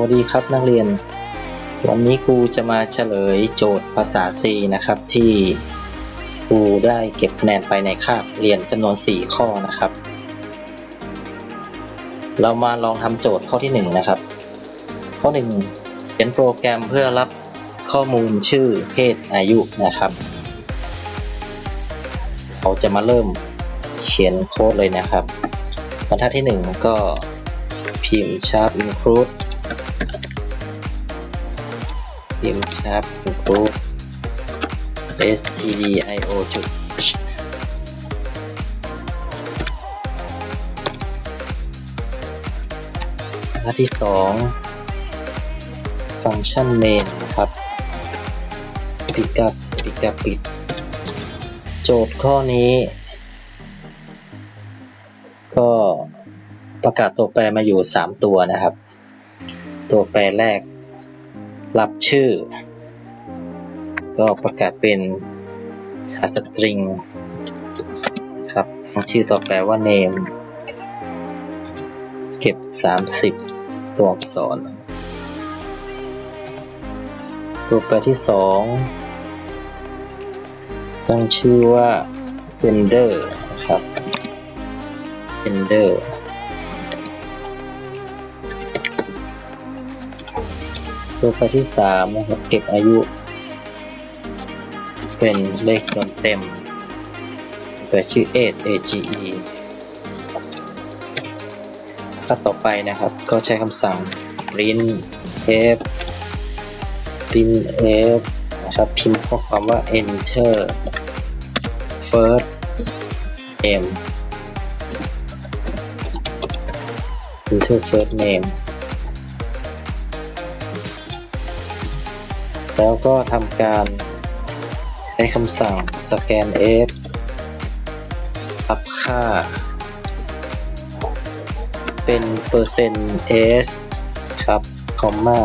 วัสดีครับนักเรียน วันนี้ครูจะมาเฉลยโจทย์ภาษา C นะครับ ที่ครูได้เก็บคะแนนไปในคาบเรียนจำนวน 4 ข้อนะครับ เรามาลองทำโจทย์ข้อที่ 1 นะครับ ข้อ 1เป็นโปรแกรมเพื่อรับข้อมูลชื่อเพศอายุนะครับ เราจะมาเริ่มเขียนโค้ดเลยนะครับบรรทัดที่ 1 ก็พิมพ์ sharp include พิมพ์ sharp include stdio จุด h บรรทัดที่2ฟังก์ชัน main นะครับ pick up pick up ปิด โจทย์ข้อนี้ ก็ประกาศตัวแปรมาอยู่ 3 ตัวนะครับ ตัวแปรแรก รับชื่อ ก็ประกาศเป็น string ครับตั้งชื่อตัวแปรว่า name เก็บ 30 ตัวอักษร ตัวแปรที่ 2 ตั้งชื่อว่า gender นะครับ gender ตัวแปรที่3นะครับเก็บอายุ เป็นเลขส่วนเต็มแปรชื่อ age age ถ้าต่อไปนะครับก็ใช้คำสั่ง print f print f นะครับพิมพ์ข้อความว่า enter first name enter first name แล้วก็ทำการใช้คำสั่ง scan f รับค่า เป็นเปอร์เซ็นต์ s ครับคอมมา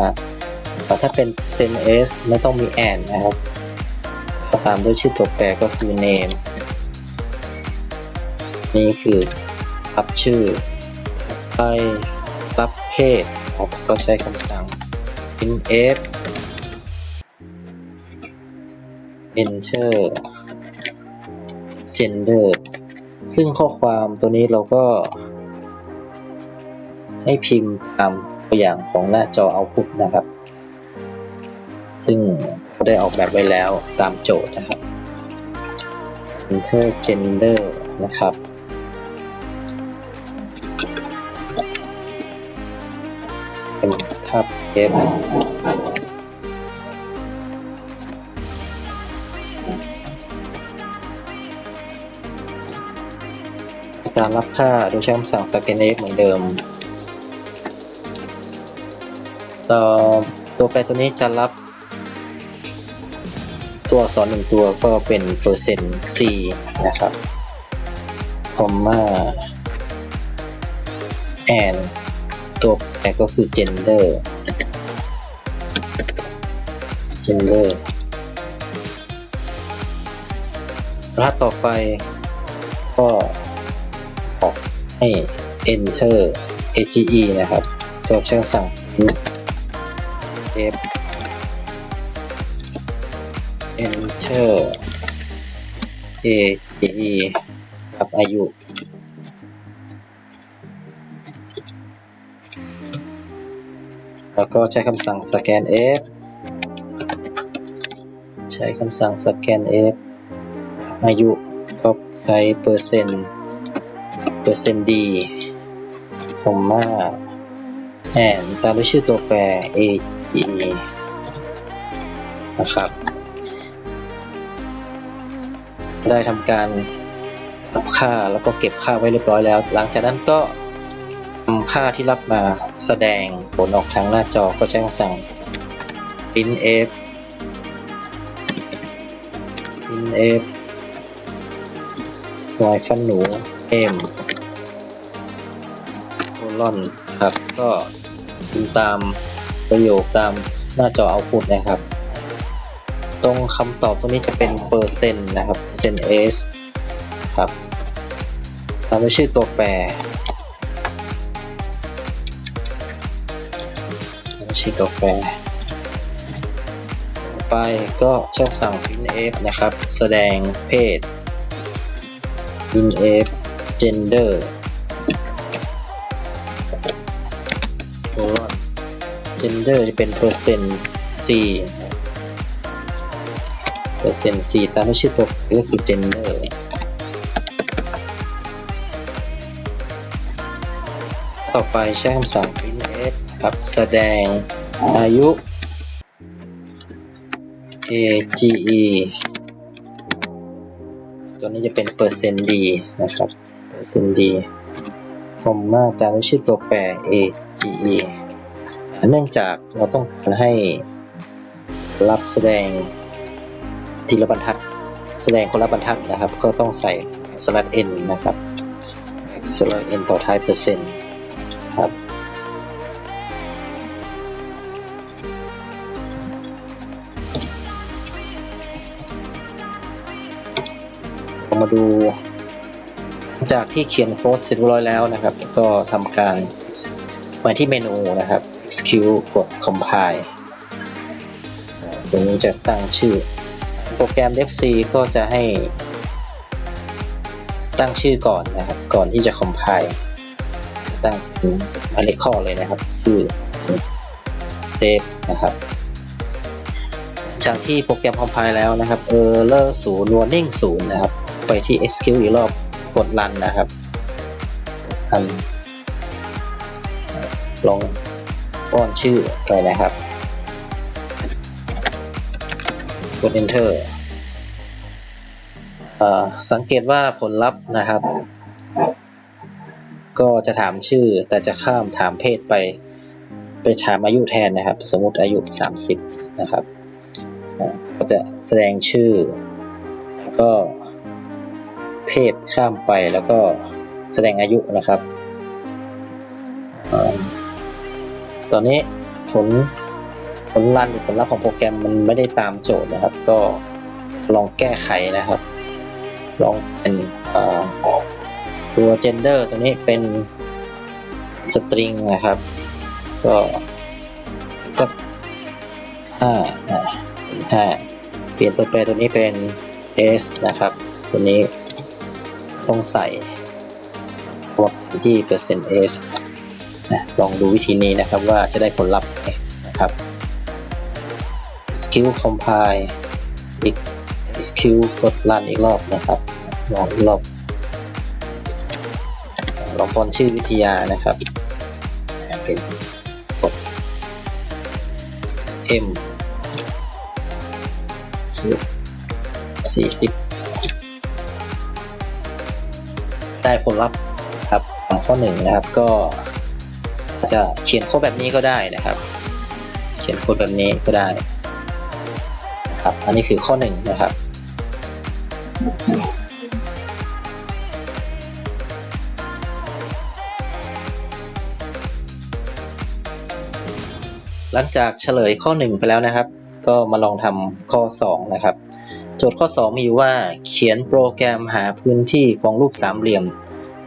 แต่ถ้าเป็นเซน s ไม่ต้องมี and นะครับตามด้วยชื่อตัวแปรก็คือ name นี่คือรับชื่อ ไปรับเพศก็ใช้คำสั่ง int s enter gender ซึ่งข้อความตัวนี้เราก็ให้พิมพ์ตามตัวอย่างของหน้าจอ output นะครับ ซึ่งก็ได้ออกแบบไว้แล้วตามโจทย์นะครับ enter gender นะครับเป็นทับ F การรับค่าโดยใช้คำสั่ง scan f เหมือนเดิม ต่อตัวแปรตัวนี้จะรับตัวอักษรหนึ่งตัวก็เป็นเปอร์เซ็นต์ g นะครับคอมมา and ตัวแปรก็คือ gender gender รหัสต่อไปก็ ออกให้ enter age นะครับ ตัวใช้คำสั่ง f enter age ครับอายุแล้วก็ใช้คำสั่ง scan f ใช้คำสั่ง scan f อายุก็ใช้เปอร์เซ็นต์ เปอร์เซ็นต์ d คอมมา and ตามด้วยชื่อตัวแปร a e นะครับ ได้ทำการรับค่าแล้วก็เก็บค่าไว้เรียบร้อยแล้ว หลังจากนั้นก็นำค่าที่รับมาแสดงผลออกทางหน้าจอก็ใช้คำสั่ง print f print f วยฟันหนู m คลอนครับ ก็พิมพ์ตามประโยคตามหน้าจอ output นะครับ ตรงคำตอบตรงนี้จะเป็นเปอร์เซ็นต์นะครับเ e n s ครับตามด้วยชื่อตัวแปรชื่อตัวแปรไปก็ช่องสั่ง printf นะครับ แสดงเพศ printf gender gender จะเป็นเปอร์เซ็นต์ c เปอร์เซ็นต์ c ตามด้วยชื่อตัวก็คือ gender ต่อไปใช้คำสั่ง printf ครับแสดงอายุ age ตัวนี้จะเป็นเปอร์เซ็นต์ d นะครับ เปอร์เซ็นต์ d คอมมาตามด้วยชื่อตัวแปร age เนื่องจากเราต้องการให้รับแสดงทีละบรรทัด แสดงคนละบรรทัดนะครับ ก็ต้องใส่ slash n นะครับ slash n ต่อท้ายเปอร์เซ็นต์ครับมาดู จากที่เขียนโค้ดเสร็จเรียบร้อยแล้วนะครับ ก็ทำการมาที่เมนูนะครับ execute กด compile อ่าตรงนี้จะตั้งชื่อ โปรแกรม FC ก็จะให้ ตั้งชื่อก่อนนะครับ ก่อนที่จะ compile ตั้งเป็นหมายเลขข้อเลยนะครับ ชื่อ save นะครับ จากที่โปรแกรม compile แล้วนะครับ error 0 warning 0 นะครับ ไปที่ execute อีกรอบกด run นะครับ run ลอง ป้อนชื่อไปนะครับ กด enter สังเกตว่าผลลัพธ์นะครับ ก็จะถามชื่อแต่จะข้ามถามเพศไป ไปถามอายุแทนนะครับ สมมติอายุ 30 นะครับอ่าก็จะแสดงชื่อ แล้วก็เพศข้ามไปแล้วก็แสดงอายุนะครับ ตอนนี้ผลผลรันหรือผลลัพธ์ของโปรแกรมมันไม่ได้ตามโจทย์นะครับ ก็ลองแก้ไขนะครับ ลองเป็นอ่าตัว gender ตัวนี้เป็นสตริงนะครับ ก็ก็ห้าห้าเปลี่ยนตัวแปรตัวนี้เป็น s นะครับ ตัวนี้ต้องใส่พวกที่เปอร์เซ็นต์ s นะลองดูวิธีนี้นะครับว่าจะได้ผลลัพธ์ไหมนะครับ skill compile อีก skill กด run อีกรอบนะครับลองอีกรอบลองป้อนชื่อวิทยานะครับเป็นกด M สี่สิบได้ผลลัพธ์ครับของข้อหนึ่งนะครับก็ จะเขียนโค้ดแบบนี้ก็ได้นะครับ เขียนโค้ดแบบนี้ก็ได้นะครับ อันนี้คือข้อหนึ่งนะครับ หลังจากเฉลยข้อ1ไปแล้วนะครับ ก็มาลองทำข้อ2นะครับ โจทย์ข้อ2มีอยู่ว่าเขียนโปรแกรมหาพื้นที่ของรูปสามเหลี่ยม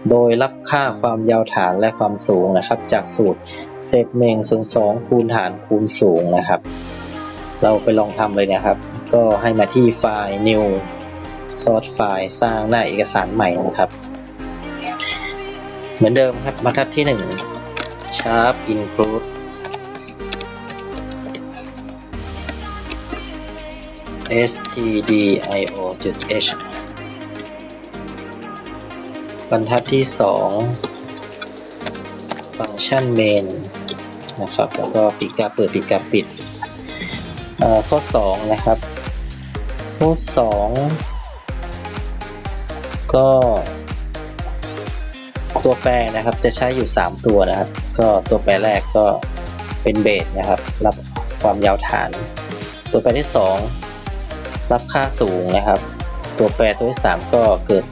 โดยรับค่าความยาวฐานและความสูงนะครับ จากสูตรเศษหนึ่งส่วนสองคูณฐานคูณสูงนะครับ เราไปลองทำเลยนะครับ ก็ให้มาที่ไฟล์ new source file สร้างหน้าเอกสารใหม่นะครับ เหมือนเดิมครับบรรทัดที่ 1 sharp include stdio.h รรทัดที่2ฟังก์ชัน main นะครับ แล้วก็ปิดกาเปิดปิดกาปิดเอ่อข้อ 2 นะครับ ข้อ 2 ก็ตัวแปรนะครับจะใช้อยู่ 3 ตัวนะครับ ก็ตัวแปรแรกก็เป็นเบสนะครับ รับความยาวฐาน ตัวแปรที่ 2 รับค่าสูงนะครับ ตัวแปรตัวที่ 3 ก็เกิด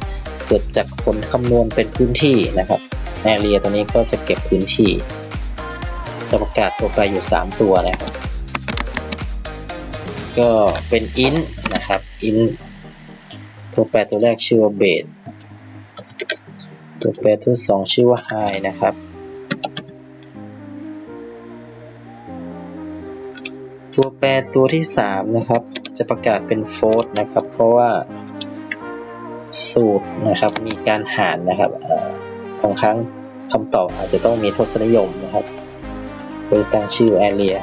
กิดจากผลคำนวณเป็นพื้นที่นะครับแอเรียตัวนี้ก็จะเก็บพื้นที่จะประกาศตัวแปรอยู่ 3 ตัวนะครับ ก็เป็น int นะครับ int ตัวแปรตัวแรกชื่อว่า base ตัวแปรตัวสองชื่อว่า high นะครับตัวแปรตัวที่สามนะครับ จะประกาศเป็นโฟร์นะครับ เพราะว่า สูตรนะครับ มีการหารนะครับบางครั้งคำตอบอาจจะต้องมีทศนิยมนะครับโดยตั้งชื่อ area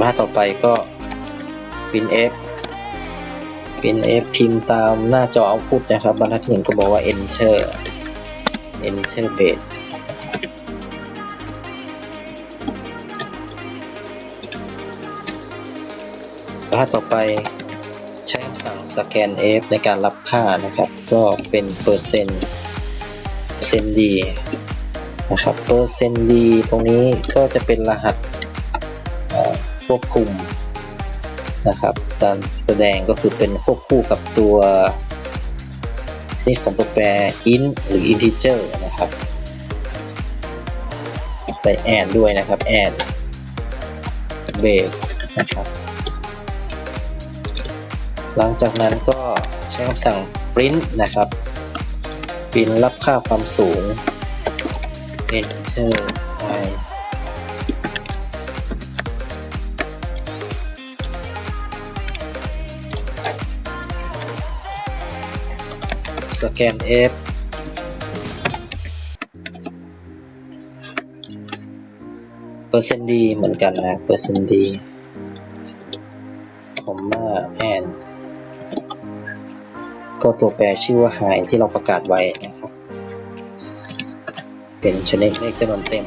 มาต่อไปก็ print f print f พิมพ์ตามหน้าจอ output นะครับบรรทัดที่หนึ่งก็บอกว่า enter enter base รรทัดต่อไปใช้คำสั่ง scan f ในการรับค่านะครับ ก็เป็นเปอร์เซ็นต์เปอร์เซ็นต์ดีนะครับเปอร์เซ็นต์ดีตรงนี้ก็จะเป็นรหัสเอ่อควบคุมนะครับการแสดงก็คือเป็นควบคู่กับตัวนี่ของตัวแปร int หรือ integer นะครับ ใส่ and ด้วยนะครับ and base นะครับ หลังจากนั้นก็ใช้คำสั่ง print นะครับ print รับค่าความสูง enter i สแกน F เปอร์เซนต์ดีเหมือนกันนะ เปอร์เซนต์ดีคอมมาแอน ก็ตัวแปรชื่อว่า high ที่เราประกาศไว้นะครับ เป็นชนิดเลขจำนวนเต็ม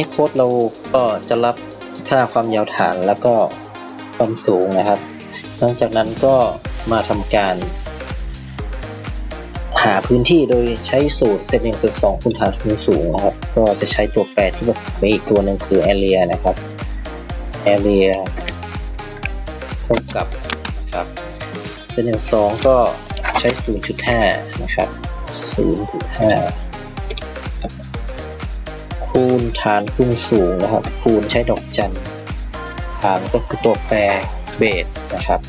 นี้โค้ดเราก็จะรับค่าความยาวฐานแล้วก็ความสูงนะครับ หลังจากนั้นก็มาทำการ หาพื้นที่โดยใช้สูตรเซตหนึ่งส่วนสองคูณฐานคูณสูงนะครับ ก็จะใช้ตัวแปรที่ประกอบไปอีกตัวหนึ่งคือ area นะครับ area เท่ากับครับเซตหนึ่งสองก็ใช้ 0.5 นะครับ 0.5 คูณฐานคูณสูงนะครับ คูณใช้ดอกจันฐานก็คือตัวแปรเบสนะครับ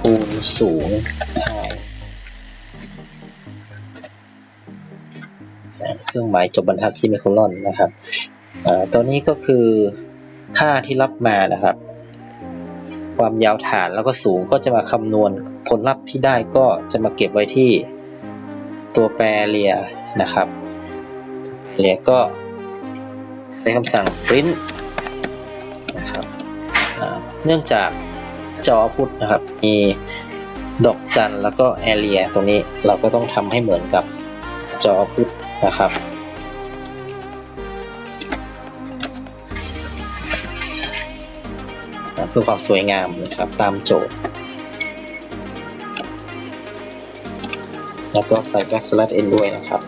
คูณสูงหายเครื่องหมายจบบรรทัดซิมิโคลอนนะครับตัวนี้ก็คือค่าที่รับมานะครับ ความยาวฐานแล้วก็สูงก็จะมาคำนวณผลลัพธ์ที่ได้ก็จะมาเก็บไว้ที่ตัวแปรเรียนะครับ เรียก็ใช้คำสั่ง print นะครับเนื่องจากจอพุทนะครับ มีดอกจันแล้วก็ area ตรงนี้เราก็ต้องทำให้เหมือนกับจอพุทนะครับเพื่อความสวยงามนะครับตามโจทย์ แล้วก็ใส่ backslash n ด้วยนะครับ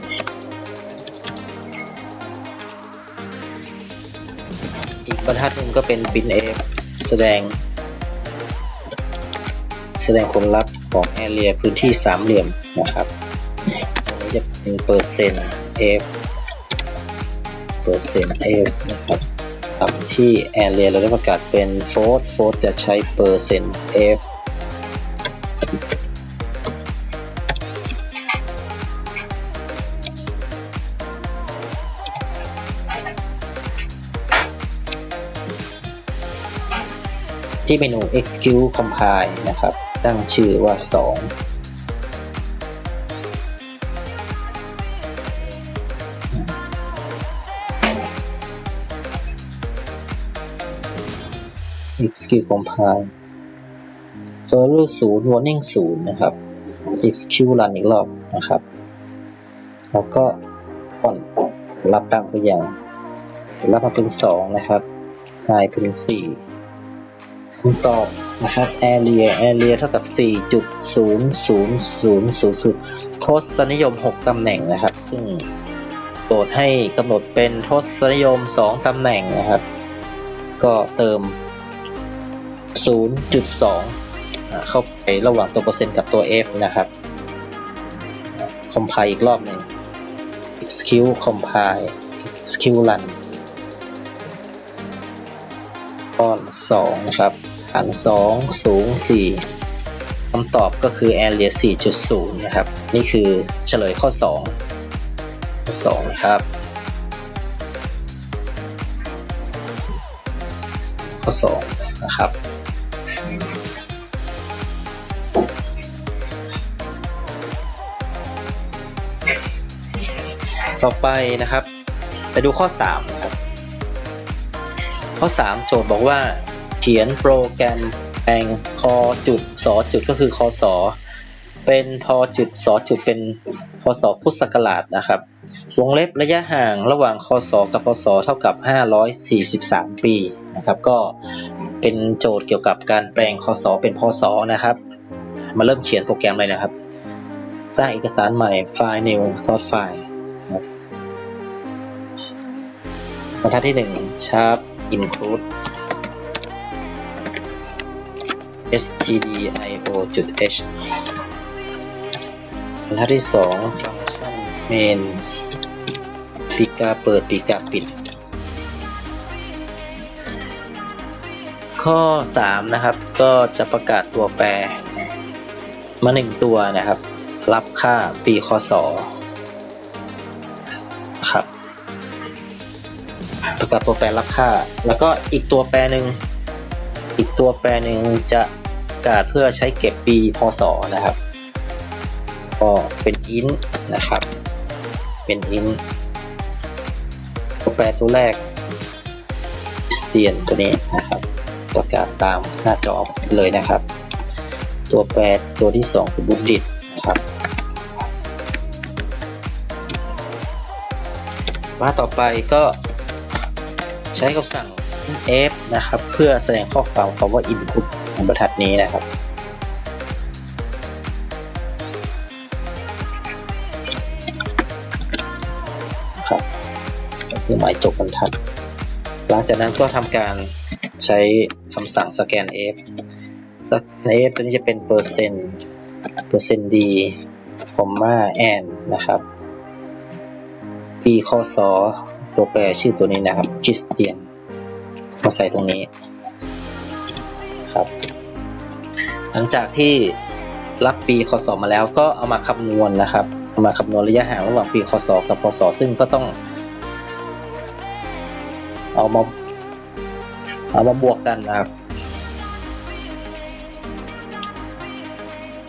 รรทัดนึงก็เป็นบินเอฟแสดง แสดงผลลัพธ์ของ area พื้นที่สามเหลี่ยมนะครับตรงนี้จะเป็นเปอร์เซ็นต์ f เปอร์เซ็นต์ f นะครับทำที่ area เราได้ประกาศเป็นโฟร์โฟร์จะใช้เปอร์เซ็นต์ f ที่เมนู execute compile นะครับ ตั้งชื่อว่า 2 execute compile error 0 warning 0นะครับ execute run อีกรอบนะครับ แล้วก็ก่อนรับตามตัวอย่าง รับมาเป็น 2 นะครับ high เป็น 4 คำตอบนะครับ area area เท่ากับ 4.0000ทศนิยม 6 ตำแหน่งนะครับ ซึ่งโปรดให้กำหนดเป็นทศนิยม 2 ตำแหน่งนะครับ ก็เติม 0.2 เข้าไประหว่างตัวเปอร์เซ็นต์กับตัว f นะครับ compile อีกรอบหนึ่ง execute compile execute run ก้อน2ครับ ฐาน2สูง4คำตอบก็คือ area 4.0 นะครับ นี่คือเฉลยข้อ 2 ข้อ2นะครับ ข้อ 2 นะครับ ต่อไปนะครับ ไปดูข้อ 3 ครับ ข้อ 3 โจทย์บอกว่า เขียนโปรแกรมแปลงคอจุดสอจุดก็คือคอสอเป็นพอจุดสอจุดเป็นพศพุทธศักราชนะครับ วงเล็บระยะห่างระหว่างคศกับพศเท่ากับ 543 ปีนะครับ ก็เป็นโจทย์เกี่ยวกับการแปลงคศเป็นพศนะครับ มาเริ่มเขียนโปรแกรมเลยนะครับ สร้างเอกสารใหม่ไฟล์ new source file นะครับบรรทัดที่ 1 sharp include stdio.h บรรทัดที่ 2 ฟังก์ชัน main ปีกาเปิดปีกาปิด ข้อ 3 นะครับ ก็จะประกาศตัวแปร มาหนึ่งตัวนะครับ รับค่าปีคศครับ ประกาศตัวแปรรับค่า แล้วก็อีกตัวแปรหนึ่งอีกตัวแปรหนึ่งจะประ กาศเพื่อใช้เก็บปีพศนะครับ ก็เป็น int นะครับ เป็น int ตัวแปรตัวแรกเตียนตัวนี้นะครับประกาศตามหน้าจอเลยนะครับ ตัวแปรตัวที่2คือบุดดิตนะครับมาต่อไปก็ใช้คำสั่ง f นะครับ เพื่อแสดงข้อความคำว่า input ของบรรทัดนี้นะครับ ครับคือหมายจบบรรทัด หลังจากนั้นก็ทำการใช้คำสั่งสแกน f สแกน f ตัวนี้จะเป็นเปอร์เซ็นต์เปอร์เซ็นต์ d คอมมา n นนะครับปีคศตัวแปรชื่อตัวนี้นะครับคริสเตียนมาใส่ตรงนี้ หลังจากที่รับปีคศมาแล้วก็เอามาคำนวณนะครับเอามาคำนวณระยะห่างระหว่างปีคศกับพศซึ่งก็ต้อง เอามาเอามาบวกกันนะครับ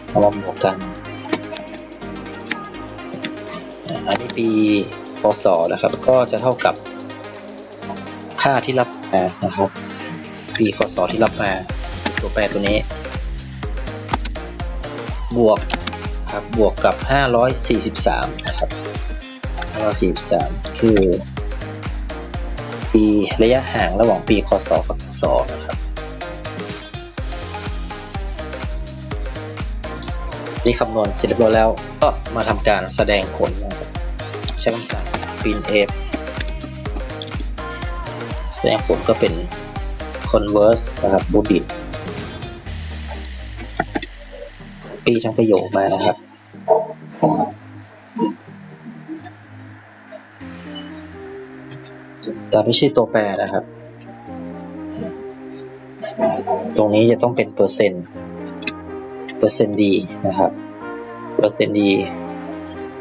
เอามาบวกกัน อันนี้ปีพศนะครับ ก็จะเท่ากับค่าที่รับมานะครับ ปีคศที่รับมาตัวแปรตัวนี้ บวกครับบวกกับ 543 นะครับ 543 คือ ปีระยะห่างระหว่างปีคศกับพศนะครับที่คำนวณเสร็จเรียบร้อยแล้วก็มาทำการแสดงผลนะครับใช้คำสั่ง printf แสดงผลก็เป็น converse นะครับ b ปีทั้งประโยคมานะครับตามที่ชื่อตัวแปรนะครับ ตรงนี้จะต้องเป็นเปอร์เซ็นต์เปอร์เซ็นต์ดีนะครับ เปอร์เซ็นต์ดี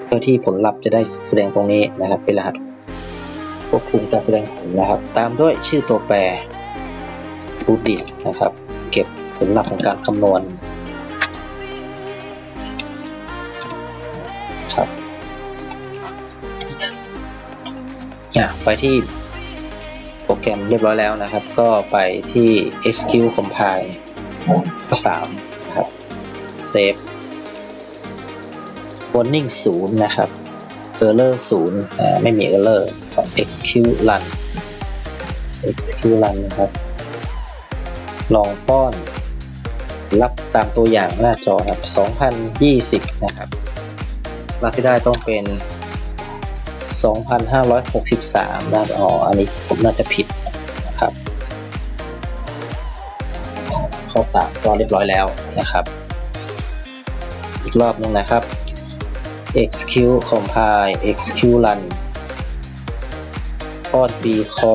เพื่อที่ผลลัพธ์จะได้แสดงตรงนี้นะครับ เป็นรหัสควบคุมการแสดงผลนะครับ ตามด้วยชื่อตัวแปรรูดิตนะครับ เก็บผลลัพธ์ของการคำนวณ อะไปที่โปรแกรมเรียบร้อยแล้วนะครับ ก็ไปที่ execute compile 3นะครับ save warning 0 นะครับ error 0อ่าไม่มี error execute run execute run นะครับ ลองป้อน รับตามตัวอย่างหน้าจอครับ 2020 นะครับ รับที่ได้ต้องเป็น 2,563นะอ๋ออันนี้ผมน่าจะผิดนะครับข้อ3ก็เรียบร้อยแล้วนะครับ อีกรอบนึงนะครับ execute compile execute run ข้อ B ข้อ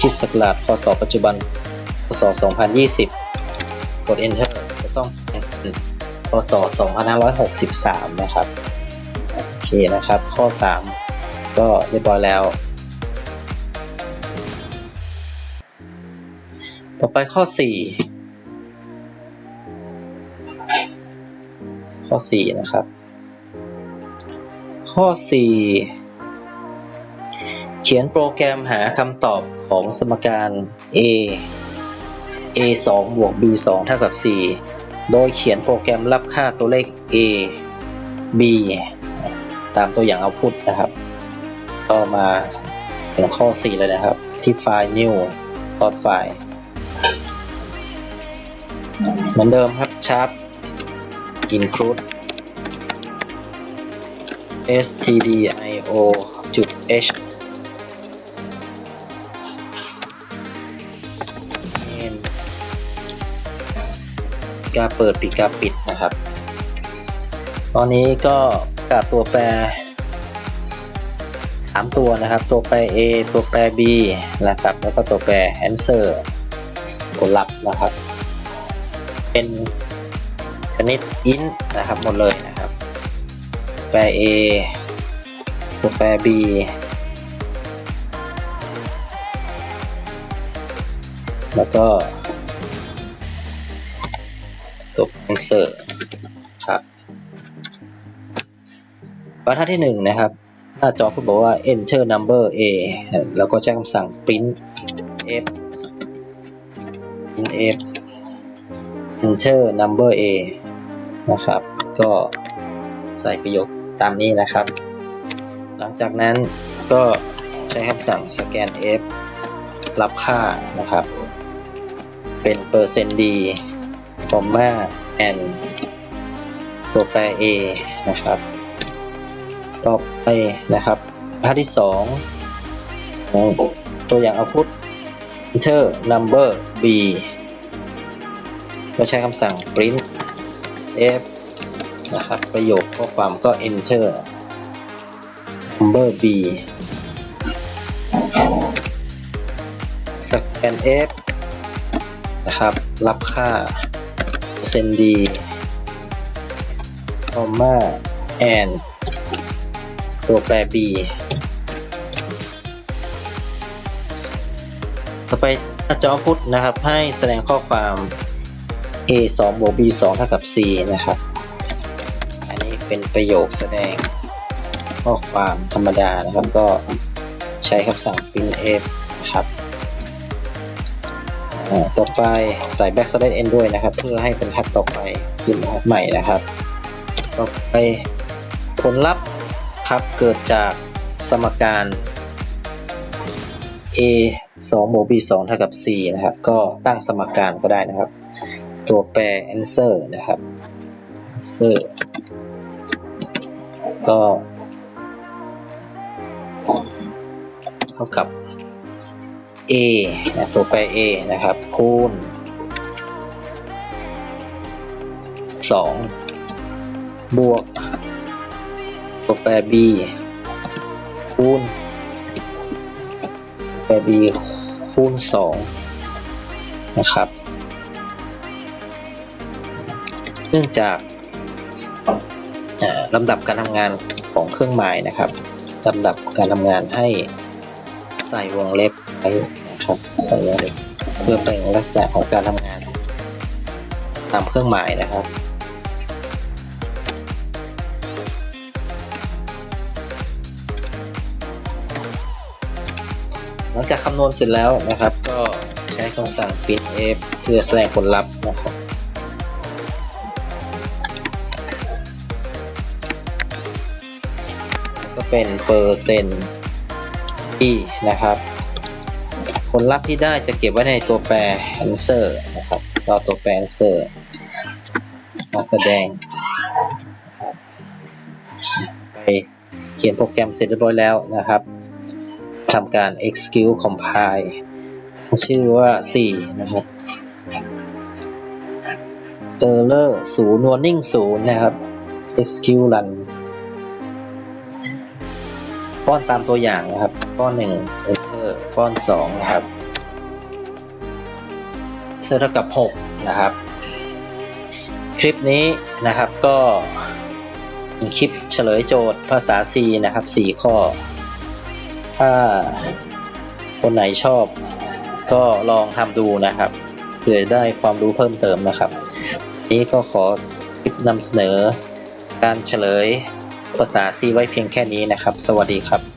คิดสกราชพศปัจจุบันพศ2020 กด enter จะต้องเป็นพศ2563 นะครับ โอเคนะครับ ข้อ 3 ก็เรียบร้อยแล้ว ต่อไปข้อ 4 ข้อ 4 นะครับ ข้อ 4 เขียนโปรแกรมหาคำตอบของสมการ a a 2บวก b 2เท่ากับ 4 โดยเขียนโปรแกรมรับค่าตัวเลข a b ตามตัวอย่างเอาพุทนะครับ ก็มาถึงข้อ 4 เลยนะครับ ที่ไฟล์ new source file เหมือนเดิมครับ sharp include stdio จุด h กาเปิดปิดกาปิดนะครับ ตอนนี้ก็กาศตัวแปร สามตัวนะครับ ตัวแปร A ตัวแปร B นะครับ แล้วก็ตัวแปร answer ผลลัพธ์นะครับ เป็นชนิด int นะครับหมดเลยนะครับ แปร A ตัวแปร B แล้วก็ตัว answer ครับบรรทัดที่หนึ่งนะครับ น้าจอคุณบอกว่า enter number A แล้วก็ใช้คำสั่ง print f print f enter number A นะครับ ก็ใส่ประโยคตามนี้นะครับ หลังจากนั้นก็ใช้คำสั่ง scan f รับค่านะครับ เป็นเปอร์เซนต์ d คอมมา and ตัวแปร a นะครับ ต่อไปนะครับบรรทัดที่2ตัวอย่าง output enter number b ก็ใช้คำสั่ง print f นะครับประโยคข้อความก็ enter number b scan f นะครับ รับค่าเซนดีคอมมา and ตัวแปร b ต่อไปหน้าจอพุทนะครับ ให้แสดงข้อความ a 2บวก b 2เท่ากับ c นะครับ อันนี้เป็นประโยคแสดงข้อความธรรมดานะครับก็ใช้คำสั่ง print f นะครับต่อไปใส่ backslash n ด้วยนะครับ เพื่อให้เป็นทัดต่อไปขึ้นใหม่นะครับ ต่อไปผลลัพธ์ ครับเกิดจากสมการ a 2บวก b 2เท่ากับ c นะครับ ก็ตั้งสมการก็ได้นะครับ ตัวแปร answer นะครับ answer ก็เท่ากับ a นะตัวแปร a นะครับคูณ 2 บวก ตัวแปร b คูณแปร b คูณ2นะครับ เนื่องจากอ่อลำดับการทำงานของเครื่องหมายนะครับลำดับการทำงานให้ใส่วงเล็บไว้นะครับใส่วงเล็บเพื่อเป็นลักษณะของการทำงาน ตามเครื่องหมายนะครับ จากคำนวณเสร็จแล้วนะครับ ก็ใช้คำสั่ง printf เพื่อแสดงผลลัพธ์นะครับก็เป็นเปอร์เซ็นต์ที่นะครับ ผลลัพธ์ที่ได้จะเก็บไว้ในตัวแปร answer นะครับเอาตัวแปร answer มาแสดงไปเขียนโปรแกรมเสร็จเรียบร้อยแล้วนะครับ ทำการ execute compile ชื่อว่า 4 นะครับ error ศูนย์ warning ศูนย์นะครับ execute run ป้อนตามตัวอย่างนะครับ ป้อนหนึ่ง error ป้อนสองนะครับเท่ากับหกนะครับ คลิปนี้นะครับก็คลิปเฉลยโจทย์ภาษา C นะครับ 4 ข้อ ถ้าคนไหนชอบก็ลองทำดูนะครับเพื่อได้ความรู้เพิ่มเติมนะครับ นี้ก็ขอคลิปนำเสนอการเฉลยภาษาซีไว้เพียงแค่นี้นะครับ สวัสดีครับ